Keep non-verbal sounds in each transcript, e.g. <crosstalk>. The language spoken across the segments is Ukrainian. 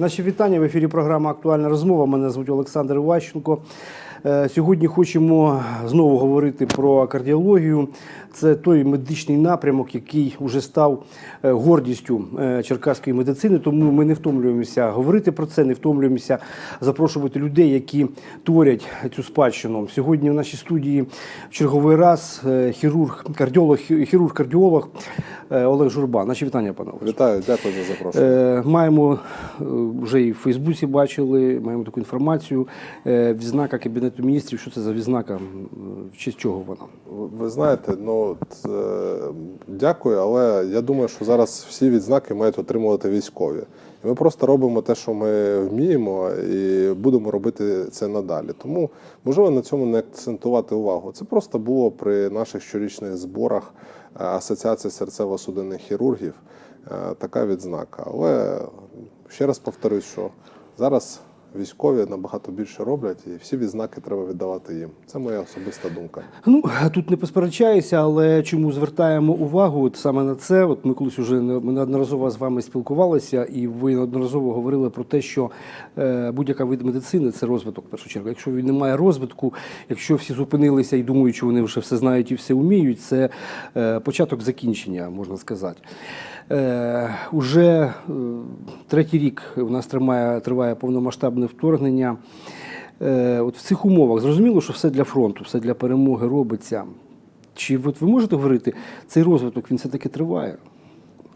Наші вітання в ефірі. Програма Актуальна розмова. Мене звуть Олександр Іващенко. Е, Сьогодні хочемо знову говорити про кардіологію. Це той медичний напрямок, який вже став е, гордістю е, черкаської медицини. Тому ми не втомлюємося говорити про це, не втомлюємося запрошувати людей, які творять цю спадщину. Сьогодні в нашій студії в черговий раз хірург, кардіолог, хірург-кардіолог е, Олег Журба. Наші вітання, пане. Вітаю, дякую за запрошення. Маємо вже і в Фейсбуці бачили, маємо таку інформацію. Відзнака Кабінету міністрів. Що це за відзнака? В честь чого вона? Ви знаєте, ну от, е, дякую, але я думаю, що зараз всі відзнаки мають отримувати військові. І ми просто робимо те, що ми вміємо, і будемо робити це надалі. Тому можливо на цьому не акцентувати увагу. Це просто було при наших щорічних зборах е, Асоціації серцево-судинних хірургів е, така відзнака. Але ще раз повторюсь, що зараз. Військові набагато більше роблять, і всі відзнаки треба віддавати їм. Це моя особиста думка. Ну тут не посперечаюся, але чому звертаємо увагу от саме на це? От ми колись уже неодноразово з вами спілкувалися, і ви неодноразово говорили про те, що е, будь-яка вид медицини це розвиток в першу чергу. Якщо він не має розвитку, якщо всі зупинилися і думають, що вони вже все знають і все вміють, це е, початок закінчення, можна сказати. Е, уже е, третій рік у нас тримає, триває повномасштабне вторгнення. Е, от в цих умовах зрозуміло, що все для фронту, все для перемоги робиться. Чи от ви можете говорити, цей розвиток він все-таки триває?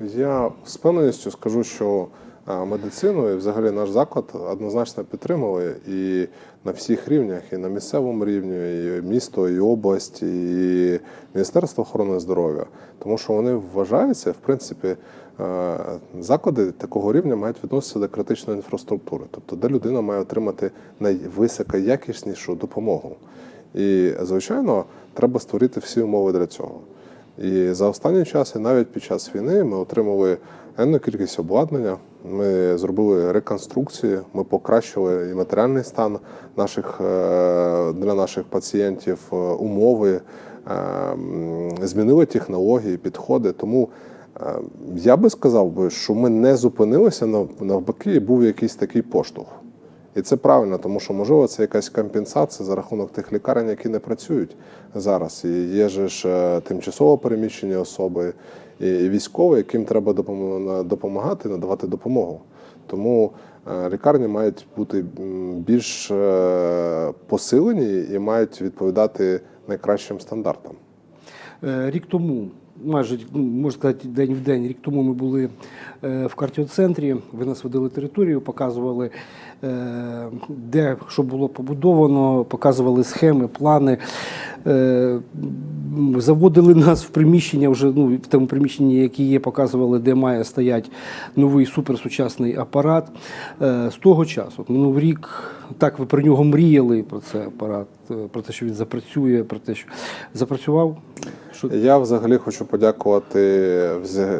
Я з певністю скажу, що медицину і взагалі наш заклад однозначно підтримали і на всіх рівнях, і на місцевому рівні, і місто, і область, і Міністерство охорони здоров'я. Тому що вони вважаються, в принципі, заклади такого рівня мають відноситися до критичної інфраструктури, тобто де людина має отримати найвисокоякіснішу допомогу. І, звичайно, треба створити всі умови для цього. І за останній час, і навіть під час війни, ми отримали енну кількість обладнання. Ми зробили реконструкції, ми покращили і матеріальний стан наших е, для наших пацієнтів, е, умови, е, змінили технології, підходи. Тому я би сказав би, що ми не зупинилися нав- навпаки, був якийсь такий поштовх. І це правильно, тому що можливо це якась компенсація за рахунок тих лікарень, які не працюють зараз. І є ж е, тимчасово переміщені особи і військові, яким треба допомагати, надавати допомогу. Тому е, лікарні мають бути більш е, посилені і мають відповідати найкращим стандартам. Рік тому, майже ну, можна сказати, день в день, рік тому ми були в кардіоцентрі, ви нас водили територію, показували, де що було побудовано, показували схеми, плани. Заводили нас в приміщення, вже ну, в тому приміщенні, яке є, показували, де має стояти новий суперсучасний апарат. Е, З того часу, минув рік, так ви про нього мріяли, про цей апарат, е, про те, що він запрацює, про те, що запрацював. Що Я взагалі хочу подякувати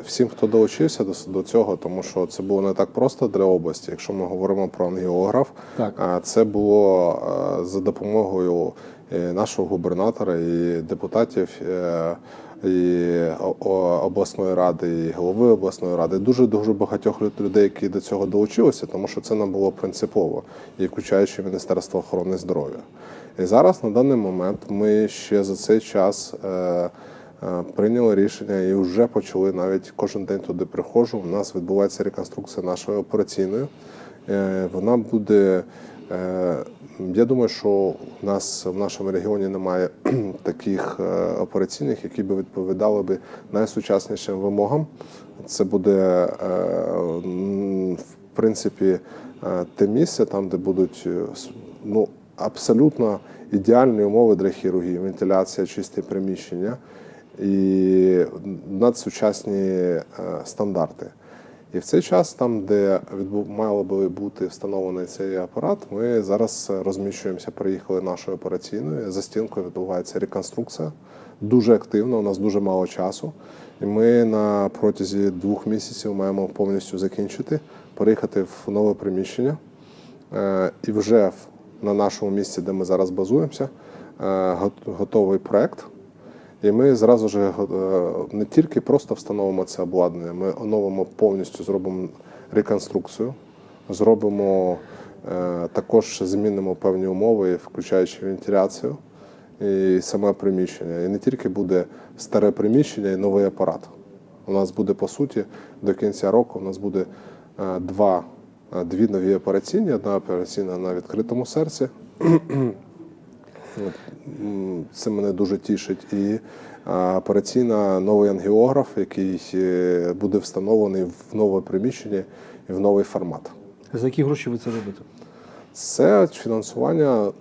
всім, хто долучився до, цього, тому що це було не так просто для області. Якщо ми говоримо про ангіограф, Так. а це було е, за допомогою нашого губернатора і депутатів. е, І обласної ради, і голови обласної ради, дуже дуже багатьох людей, які до цього долучилися, тому що це нам було принципово, і включаючи Міністерство охорони здоров'я. І зараз на даний момент ми ще за цей час е, е, прийняли рішення і вже почали навіть кожен день туди приходжу. У нас відбувається реконструкція нашої операційної. Е, Вона буде. Я думаю, що у нас в нашому регіоні немає <clears throat> таких е, операційних, які би відповідали би найсучаснішим вимогам. Це буде е, в принципі е, те місце, там, де будуть ну, абсолютно ідеальні умови для хірургії, вентиляція, чисте приміщення і надсучасні стандарти. І в цей час, там, де відбу- мало би бути встановлений цей апарат, ми зараз розміщуємося, приїхали нашою операційною. За стінкою відбувається реконструкція. Дуже активно, у нас дуже мало часу. І ми на протязі двох місяців маємо повністю закінчити, переїхати в нове приміщення. Е, І вже на нашому місці, де ми зараз базуємося, е, готовий проект. І ми зразу ж е, не тільки просто встановимо це обладнання, ми оновимо повністю зробимо реконструкцію зробимо е, також змінимо певні умови, включаючи вентиляцію і саме приміщення. І не тільки буде старе приміщення і новий апарат. У нас буде по суті до кінця року. У нас буде е, два, дві нові операційні, одна операційна на відкритому серці. Це мене дуже тішить. І операційна новий ангіограф, який е, буде встановлений в нове приміщення і в новий формат. За які гроші ви це робите? Це фінансування е,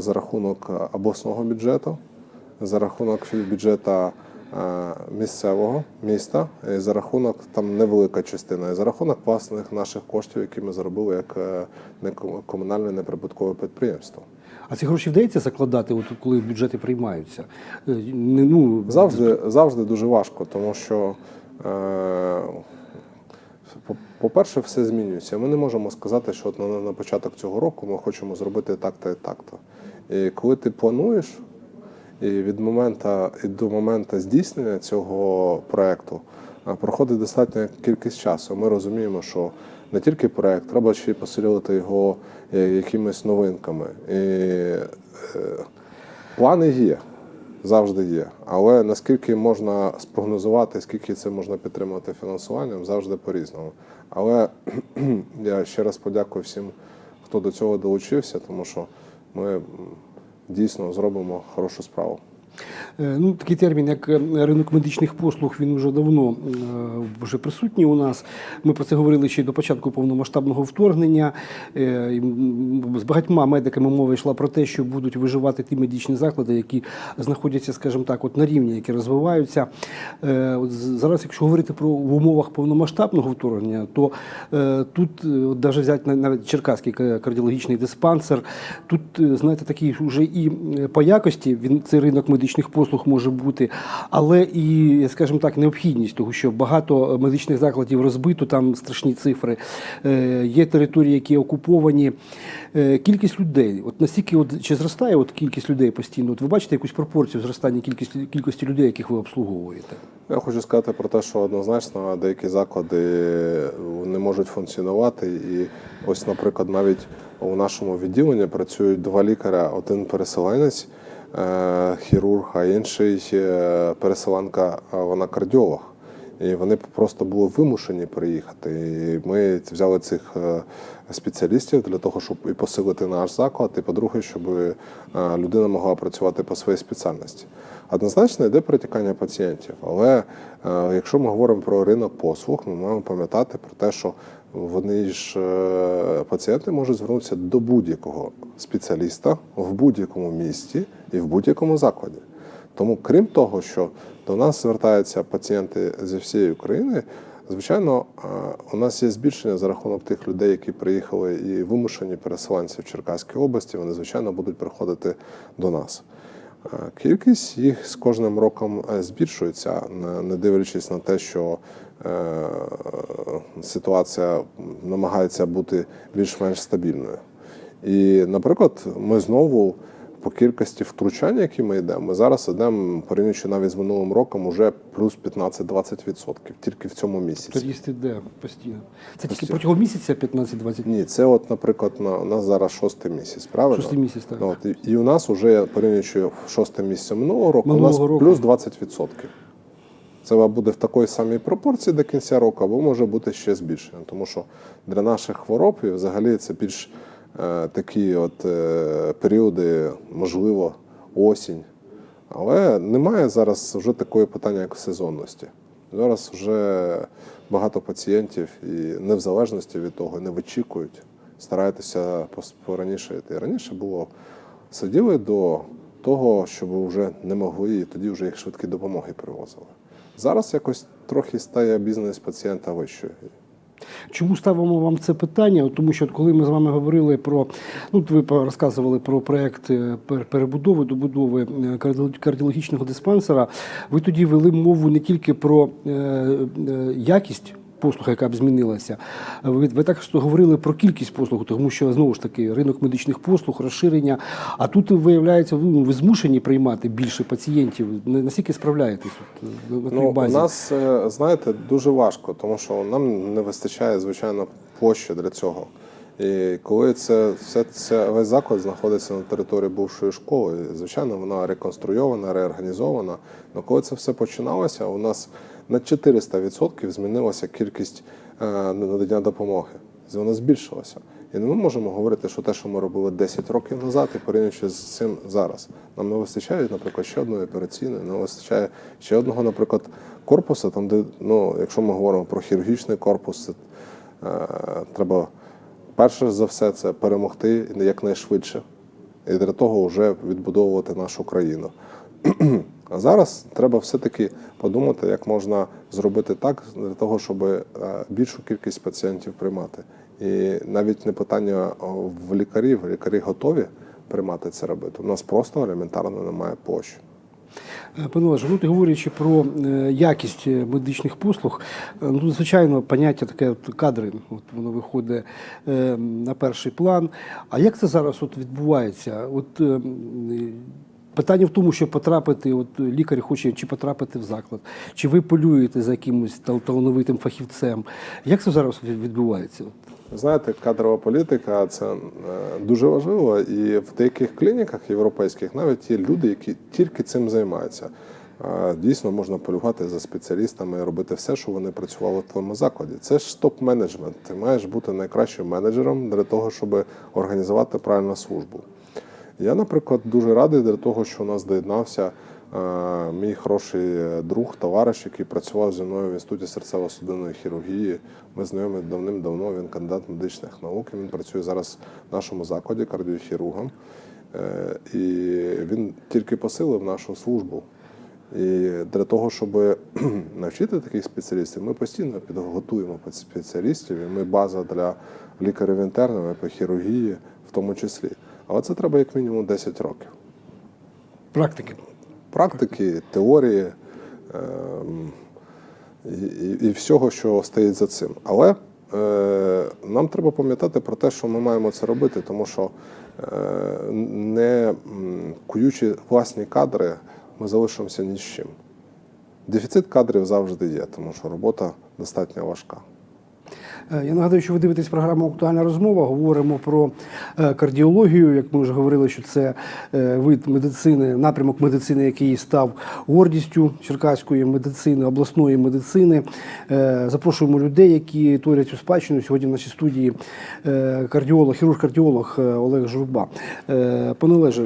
за рахунок обласного бюджету, за рахунок бюджету е, місцевого міста, і за рахунок там невелика частина, і за рахунок власних наших коштів, які ми заробили як комунальне неприбуткове підприємство. А ці гроші вдається закладати, от коли бюджети приймаються? Е, не, Ну, Завжди, завжди дуже важко, тому що, е, по- по-перше, все змінюється. Ми не можемо сказати, що от на, на початок цього року ми хочемо зробити так-то і так-то. І коли ти плануєш, і від моменту і до моменту здійснення цього проекту е, проходить достатня кількість часу. Ми розуміємо, що не тільки проект, треба ще й посилювати його е, якимись новинками. І, е, плани є завжди є. Але наскільки можна спрогнозувати, скільки це можна підтримувати фінансуванням, завжди по-різному. Але <clears throat> я ще раз подякую всім, хто до цього долучився, тому що ми дійсно зробимо хорошу справу. Е, Ну, такий термін, як е, ринок медичних послуг, він вже давно е, вже присутній у нас. Ми про це говорили ще до початку повномасштабного вторгнення. З багатьма медиками мова йшла про те, що будуть виживати ті медичні заклади, які знаходяться, скажімо так, от на рівні, які розвиваються. От зараз, якщо говорити про в умовах повномасштабного вторгнення, то тут навіть взяти навіть Черкаський кардіологічний диспансер, тут, знаєте, такий вже і по якості він цей ринок медичних послуг може бути, але і, скажімо так, необхідність того, що багато медичних закладів розбито, там страшні цифри. Е, Є території, які окуповані. Е, Кількість людей, от настільки от чи зростає от кількість людей постійно? От ви бачите якусь пропорцію зростання кількості кількості людей, яких ви обслуговуєте? Я хочу сказати про те, що однозначно деякі заклади не можуть функціонувати. І ось, наприклад, навіть у нашому відділенні працюють два лікаря: один переселенець, хірург, а інший е, переселенка, вона кардіолог. І вони просто були вимушені приїхати. І ми взяли цих е, спеціалістів для того, щоб і посилити наш заклад, і по-друге, щоб е, людина могла працювати по своїй спеціальності. Однозначно йде перетікання пацієнтів, але е, якщо ми говоримо про ринок послуг, ми маємо пам'ятати про те, що вони ж е, пацієнти можуть звернутися до будь-якого спеціаліста в будь-якому місті і в будь-якому закладі. Тому, крім того, що до нас звертаються пацієнти зі всієї України, звичайно, е, у нас є збільшення за рахунок тих людей, які приїхали і вимушені переселенці в Черкаській області. Вони звичайно будуть приходити до нас. Е, Кількість їх з кожним роком збільшується, не- дивлячись на те, що ситуація намагається бути більш-менш стабільною. І, наприклад, ми знову по кількості втручань, які ми йдемо, ми зараз йдемо, порівнюючи навіть з минулим роком, уже плюс 15-20% тільки в цьому місяці. Ріст іде постійно. Це тільки протягом місяця 15-20 Ні, це от, наприклад, на у нас зараз шостий місяць, правильно? Шостий місяць, так. От, і, і у нас вже порівнюючи шостим місяцем минулого року, Минулого у нас року. плюс 20%. Це буде в такій самій пропорції до кінця року, або може бути ще збільшення. Тому що для наших хвороб і взагалі це більш е, такі от е, періоди, можливо, осінь. Але немає зараз вже такої питання, як сезонності. Зараз вже багато пацієнтів і не в залежності від того, не вичікують, старайтеся пораніше йти. Раніше було сиділи до того, щоб вже не могли, і тоді вже їх швидкі допомоги привозили. Зараз якось трохи стає бізнес пацієнта вищою. Чому ставимо вам це питання? Тому що коли ми з вами говорили про ну ви розказували про проект е, пер- перебудови добудови е, кардіологічного диспансера, ви тоді вели мову не тільки про е, якість. Послуг, яка б змінилася, ви, ви також говорили про кількість послуг, тому що знову ж таки ринок медичних послуг, розширення. А тут виявляється, ну, ви змушені приймати більше пацієнтів. На- Наскільки справляєтесь от, на, Ну, у нас, е, знаєте, дуже важко, тому що нам не вистачає, звичайно, площі для цього. І коли це все це весь заклад знаходиться на території бувшої школи, звичайно, вона реконструйована, реорганізована. Але коли це все починалося, у нас на 400% змінилася кількість е, надання допомоги. Вона збільшилася. І ми можемо говорити, що те, що ми робили 10 років назад, і порівнюючи з цим зараз. Нам не вистачає, наприклад, ще одної операційної, не вистачає ще одного, наприклад, корпусу, там, де, ну, якщо ми говоримо про хірургічний корпус, це, е, треба перше за все це перемогти якнайшвидше. І для того вже відбудовувати нашу країну. А зараз треба все-таки подумати, як можна зробити так для того, щоб е, більшу кількість пацієнтів приймати. І навіть не питання в лікарів, лікарі готові приймати це робити. У нас просто елементарно немає площі. Е, Пане Олеже, ну, говорячи про е, якість медичних послуг, ну, звичайно, поняття таке кадри, от воно виходить на перший план. А як це зараз от відбувається? От, Питання в тому, що потрапити, от лікар хоче чи потрапити в заклад, чи ви полюєте за якимось тал- талановитим фахівцем. Як це зараз відбувається? Знаєте, кадрова політика це е, дуже важливо, і в деяких клініках європейських навіть є люди, які тільки цим займаються. Е, Дійсно, можна полювати за спеціалістами робити все, що вони працювали в твоєму закладі. Це ж топ-менеджмент. Ти маєш бути найкращим менеджером для того, щоб організувати правильну службу. Я, наприклад, дуже радий для того, що у нас доєднався е, мій хороший друг, товариш, який працював зі мною в інституті серцево-судинної хірургії. Ми знайомі давним-давно. Він кандидат медичних наук. Він працює зараз в нашому закладі кардіохірургом. Е, І він тільки посилив нашу службу. І для того, щоб <clears throat> навчити таких спеціалістів, ми постійно підготуємо спеціалістів, і ми база для лікарів інтернів по хірургії в тому числі. Але це треба як мінімум 10 років. Практики. Практики, теорії ем, і, і, і всього, що стоїть за цим. Але е, нам треба пам'ятати про те, що ми маємо це робити, тому що е, не куючи власні кадри, ми залишимося ні з чим. Дефіцит кадрів завжди є, тому що робота достатньо важка. Е, Я нагадую, що ви дивитесь програму Актуальна розмова. Говоримо про е, кардіологію. Як ми вже говорили, що це е, вид медицини, напрямок медицини, який став гордістю черкаської медицини, обласної медицини. Запрошуємо людей, які творять цю спадщину. Сьогодні в нашій студії кардіолог, хірург-кардіолог Олег Журба. Пане Олеже,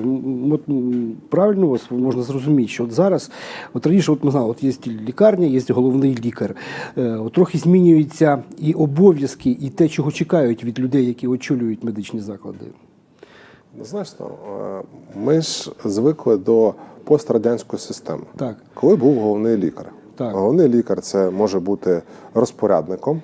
правильно вас можна зрозуміти, що от зараз, от раніше, от ми знали, от є лікарня, є головний лікар. От трохи змінюються і обов'язки, і те, чого чекають від людей, які очолюють медичні заклади. Однозначно, е, ми ж звикли до пострадянської системи. Так. Коли був головний лікар. Так. Головний лікар це може бути розпорядником,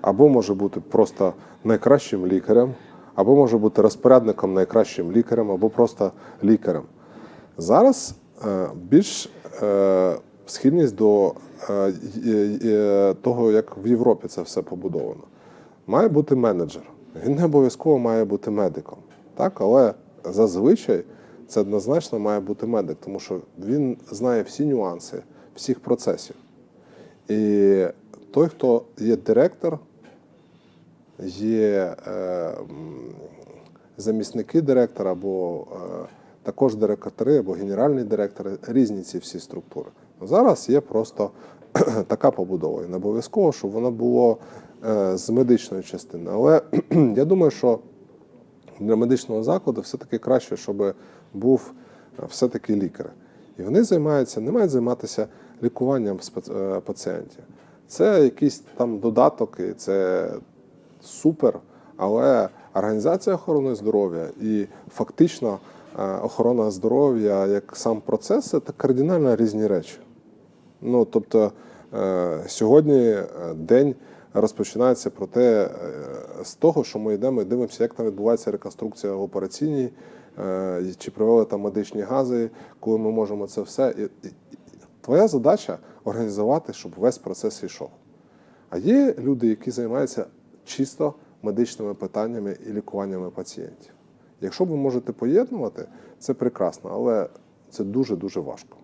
або може бути просто найкращим лікарем, або може бути розпорядником найкращим лікарем, або просто лікарем. Зараз е, більш е, схильність до того, як в Європі це все побудовано. Має бути менеджер. Він не обов'язково має бути медиком. Так? Але зазвичай це однозначно має бути медик, тому що він знає всі нюанси всіх процесів. І той, хто є директор, є е, замісники директора, або е, також директори, або генеральні директори, різні ці всі структури. Зараз є просто <clears throat> така побудова. І не обов'язково, щоб воно було е, з медичної частини. Але <clears throat> я думаю, що для медичного закладу все-таки краще, щоб був е, все-таки лікар. І вони займаються, не мають займатися лікуванням е, пацієнтів. Це якийсь там додаток, і це супер, але організація охорони здоров'я і фактично охорона здоров'я як сам процес це кардинально різні речі. Ну, тобто е, сьогодні е, день розпочинається про те, е, з того, що ми йдемо і дивимося, як там відбувається реконструкція в операційній, чи привели там медичні гази, коли ми можемо це все. Твоя задача організувати, щоб весь процес йшов. А є люди, які займаються чисто медичними питаннями і лікуваннями пацієнтів. Якщо ви можете поєднувати, це прекрасно, але це дуже-дуже важко.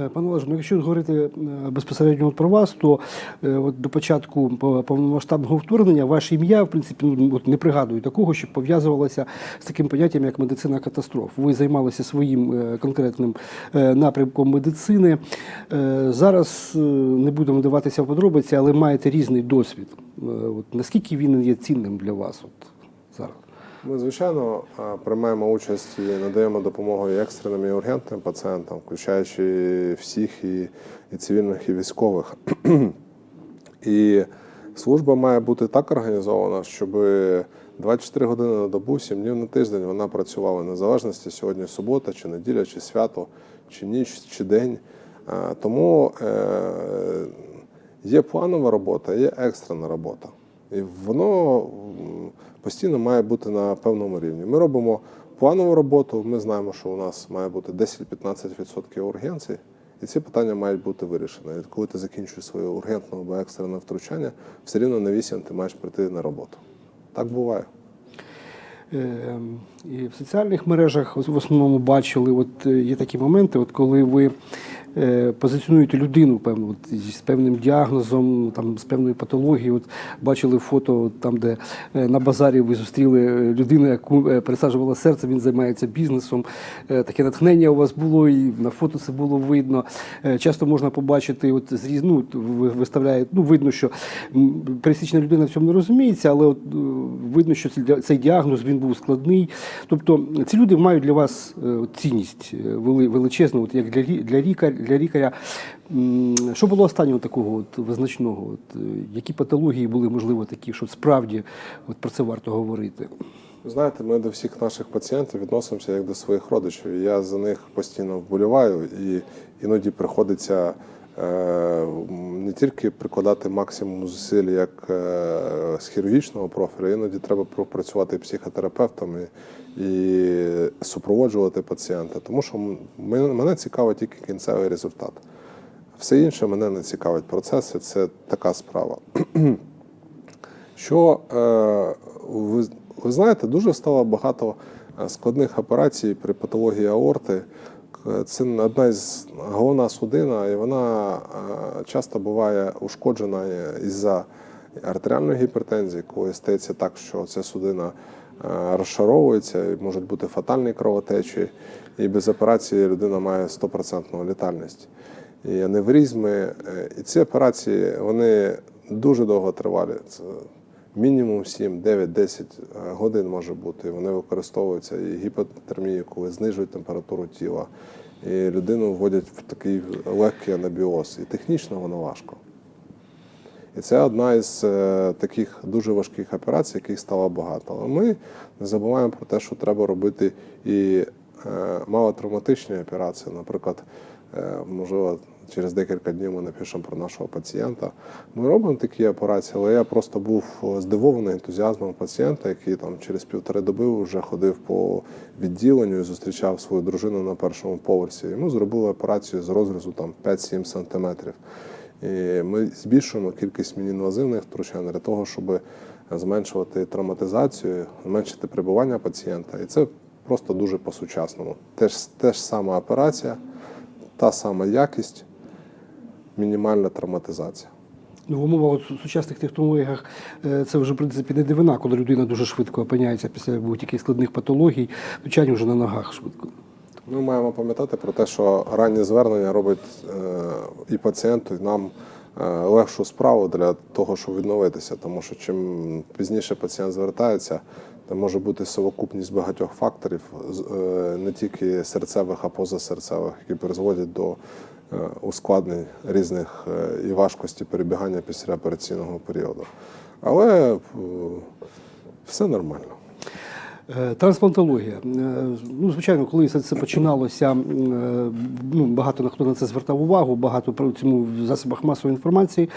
Е, Пане Олеже, ну якщо говорити е, безпосередньо про вас, то е, от до початку повномасштабного вторгнення ваше ім'я, в принципі, ну, от не пригадую такого, що пов'язувалося з таким поняттям, як медицина катастроф. Ви займалися своїм конкретним напрямком медицини. Зараз не будемо вдаватися в подробиці, але маєте різний досвід. От наскільки він є цінним для вас от? Ми, звичайно, е, приймаємо участь і надаємо допомогу і екстреним і ургентним пацієнтам, включаючи всіх і, і цивільних, і військових. <clears throat> І служба має бути так організована, щоб 24 години на добу, 7 днів на тиждень вона працювала незалежності сьогодні субота, чи неділя, чи свято, чи ніч, чи день. Е, Тому е, є планова робота, є екстрена робота. І воно постійно має бути на певному рівні. Ми робимо планову роботу. Ми знаємо, що у нас має бути 10-15% ургенцій, і ці питання мають бути вирішені. І коли ти закінчуєш своє ургентне або екстрене втручання, все рівно на 8 ти маєш прийти на роботу. Так буває. Е, І в соціальних мережах в основному бачили, от е, є такі моменти, от коли ви позиціонуєте людину певну, от, з певним діагнозом, там, з певною патологією. От, бачили фото, от, там, де е, на базарі ви зустріли е, людину, яку е, пересаджувала серце, він займається бізнесом. Е, Таке натхнення у вас було, і на фото це було видно. Е, Часто можна побачити, от з різ- ну, ви виставляє, ну, видно, що пересічна людина в цьому не розуміється, але от, е, видно, що цей діагноз він був складний. Тобто ці люди мають для вас е, цінність е, величезну, от як для, для, лікар, для лікаря. Що було останнього такого от визначного? От, е, які патології були, можливо, такі, що справді от про це варто говорити? Знаєте, ми до всіх наших пацієнтів відносимося як до своїх родичів. Я за них постійно вболіваю, і іноді приходиться е, не тільки прикладати максимум зусиль як е, з хірургічного профілю, іноді треба пропрацювати психотерапевтом і, і супроводжувати пацієнта. Тому що мене, цікавить тільки кінцевий результат. Все інше мене не цікавить. Процеси це така справа. <clears throat> Що е, ви, ви знаєте, дуже стало багато е, складних операцій при патології аорти. Це одна із головна судина, і вона е, часто буває ушкоджена е, із-за артеріальної гіпертензії, коли стається так, що ця судина е, розшаровується, можуть бути фатальні кровотечі, і без операції людина має 100% літальність. І аневризми. Е, І ці операції вони дуже довго тривалі. Це мінімум 7, 9, 10 годин може бути. Вони використовуються і гіпотермію, коли знижують температуру тіла, і людину вводять в такий легкий анабіоз. І технічно воно важко. І це одна із е, таких дуже важких операцій, яких стало багато. Але ми не забуваємо про те, що треба робити і е, малотравматичні операції. Наприклад, е, можливо, через декілька днів ми напишемо про нашого пацієнта. Ми робимо такі операції, але я просто був здивований ентузіазмом пацієнта, який там через півтори доби вже ходив по відділенню і зустрічав свою дружину на першому поверсі. Ми зробили операцію з розрізу там 5-7 сантиметрів. Ми збільшуємо кількість мінінвазивних втручань для того, щоб зменшувати травматизацію, зменшити перебування пацієнта. І це просто дуже по-сучасному. Теж, теж сама операція, та сама якість, мінімальна травматизація. Ну, в умовах сучасних технологіях е, це вже в принципі не дивина, коли людина дуже швидко опиняється після будь-яких складних патологій, звичайно, вже на ногах швидко. Ми маємо пам'ятати про те, що раннє звернення робить е, і пацієнту, і нам е, легшу справу для того, щоб відновитися. Тому що чим пізніше пацієнт звертається, там може бути совокупність багатьох факторів, е, не тільки серцевих, а позасерцевих, які призводять до ускладнень різних і важкості перебігання післяопераційного періоду. Але все нормально. Е, Трансплантологія. Е, Ну, звичайно, коли це, це починалося, е, ну, багато хто на це звертав увагу, багато про цьому в засобах масової інформації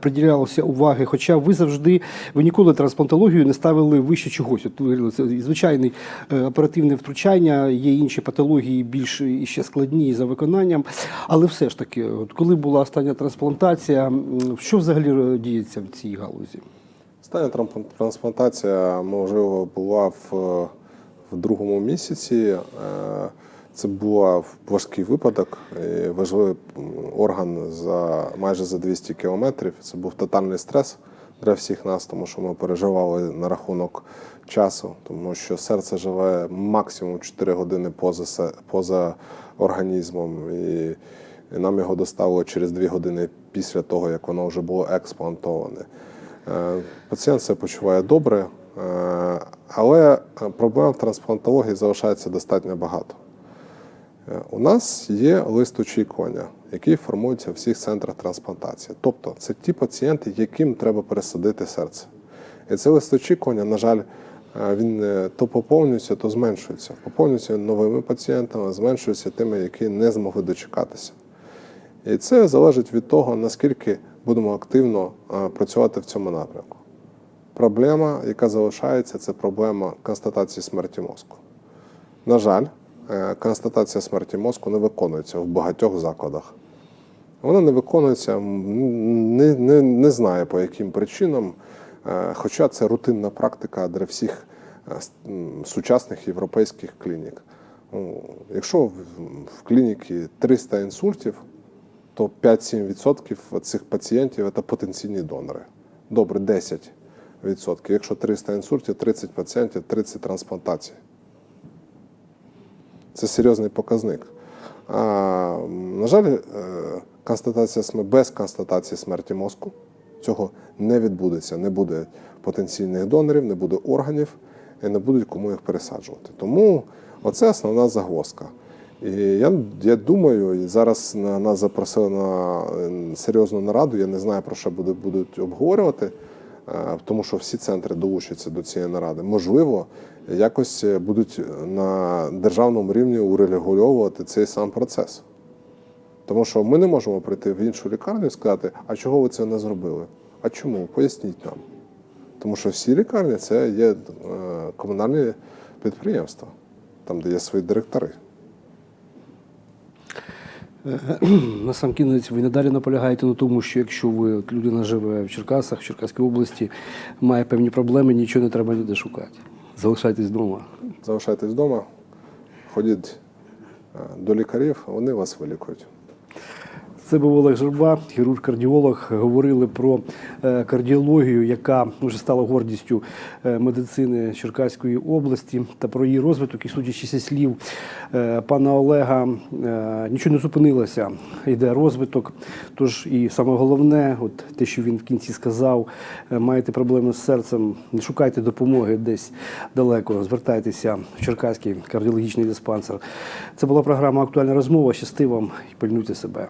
приділялося уваги. Хоча ви завжди, ви ніколи трансплантологію не ставили вище чогось. От це і звичайний е, оперативне втручання, є інші патології більш і ще складні за виконанням. Але все ж таки, от коли була остання трансплантація, що взагалі діється в цій галузі? Остання трансплантація, можливо, була в, в другому місяці. Е, Це був важкий випадок, важливий орган за майже за 200 кілометрів. Це був тотальний стрес для всіх нас, тому що ми переживали на рахунок часу, тому що серце живе максимум 4 години поза, поза організмом. І, нам його доставили через 2 години після того, як воно вже було експлантоване. Е, Пацієнт себе почуває добре, е, але проблем в трансплантології залишається достатньо багато. Е, У нас є лист очікування, який формується в всіх центрах трансплантації. Тобто це ті пацієнти, яким треба пересадити серце. І цей лист очікування, на жаль, він то поповнюється, то зменшується. Поповнюється новими пацієнтами, зменшується тими, які не змогли дочекатися. І це залежить від того, наскільки будемо активно е, працювати в цьому напрямку. Проблема, яка залишається, це проблема констатації смерті мозку. На жаль, е, констатація смерті мозку не виконується в багатьох закладах. Вона не виконується, не, не, не знаю по яким причинам, е, хоча це рутинна практика для всіх сучасних європейських клінік. Ну, Якщо в клініці 300 інсультів, то 5-7% цих пацієнтів це потенційні донори. Добре, 10%. Якщо 300 інсультів, 30 пацієнтів, 30 трансплантацій. Це серйозний показник. А, на жаль, е, констатація без констатації смерті мозку цього не відбудеться. Не буде потенційних донорів, не буде органів і не будуть кому їх пересаджувати. Тому оце основна загвоздка. І я, я думаю, і зараз на- нас запросили на е, серйозну нараду. Я не знаю, про що буде, будуть обговорювати, е, тому що всі центри долучаться до цієї наради. Можливо, якось е, будуть на державному рівні урегульовувати цей сам процес. Тому що ми не можемо прийти в іншу лікарню і сказати, а чого ви це не зробили? А чому? Поясніть нам. Тому що всі лікарні це є комунальні підприємства, там, де є свої директори. <clears throat> На сам кінець ви надалі наполягаєте на тому, що якщо ви от людина живе в Черкасах, в Черкаській області, має певні проблеми, нічого не треба ніде шукати. Залишайтесь вдома. Залишайтесь вдома, ходіть е, до лікарів, вони вас вилікують. Це був Олег Жерба, хірург-кардіолог. Говорили про е, кардіологію, яка вже стала гордістю е, медицини Черкаської області, та про її розвиток. І судячи слів е, пана Олега, нічого не зупинилося. Йде розвиток. Тож і саме головне, от те, що він в кінці сказав, маєте проблеми з серцем, не шукайте допомоги десь далеко. Звертайтеся в Черкаський кардіологічний диспансер. Це була програма Актуальна розмова. Щасти вам і пильнуйте себе.